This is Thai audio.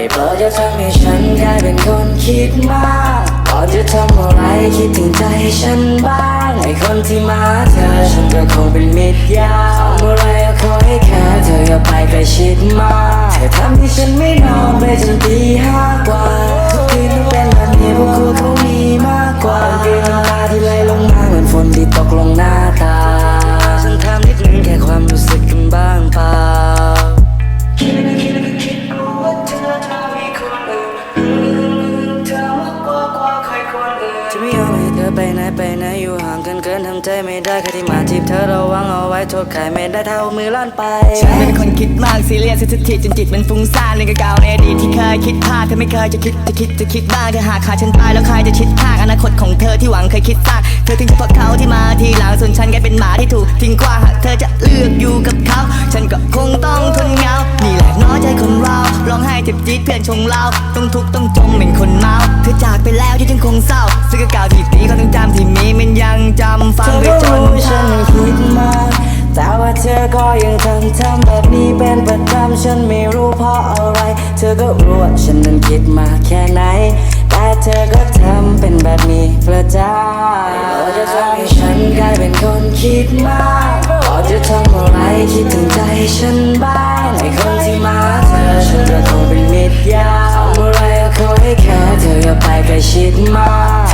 ำให้ฉันกลายเป็นคนคิดมากก่อนจะทำอะไรคิดถึงใจฉันบ้างไอคนที่มาเธอฉันก็คงเป็นมิตรยาวทำอะไรก็ขอให้แค่เธออย่าไปใกล้ชิดมากเธอทำให้ฉันไม่นอนไปจนตีห้ากว่า จะไม่ยอมให้เธอไปไหนไปไหนอยู่ห่างกันเกินทำใจไม่ได้ใครที่มาจีบเธอระวังเอาไว้โทษใครไม่ได้เท่ามือลั่นไปฉันเป็นคนคิดมากซีเรียสเซนซิทีฟจนจิตมันฟุ้งซ่านเรื่องเก่าในอดีตที่เคยคิดพลาดเธอไม่เคยจะคิดจะคิดจะคิดบ้างถ้าหากขาดฉันไปแล้วใครจะชิดข้างอนาคตของเธอที่หวังเคยคิดสร้างเธอทิ้งเฉพาะเขาที่มาทีหลังส่วนฉันกลายเป็นหมาที่ถูกทิ้งกว้างหากเธอจะเลือกอยู่กับเขาฉันก็คงต้องทนเหงานี่แหละน้อยใจคนเราร้องไห้เจ็บจี๊ดเพื่อนชงเราต้องทุกข์ต้องจมเป็นคนเมาเธอจากไปแล้วยังคงเศร้า ก็เก่าที่ตีความทรงจำที่มีมันยังจำฟังไปก็จนรู้ฉันไม่คิดมากแต่ว่าเธอก็ยังทำทำแบบนี้เป็นประจำฉันไม่รู้เพราะอะไร เธอก็รู้ว่าฉันนั้นคิดมาแค่ไหน แต่เธอก็ทำเป็นแบบนี้ประจำเราจะทำให้ฉันกลายเป็นคนคิดมากเราจะทำอะไรคิดถึงใจฉันบ้างไอคนที่มาเธอฉันก็คงเป็นมิตรยาวทำอะไรก็ขอให้แค่เธออย่าไปใกล้ชิดมาก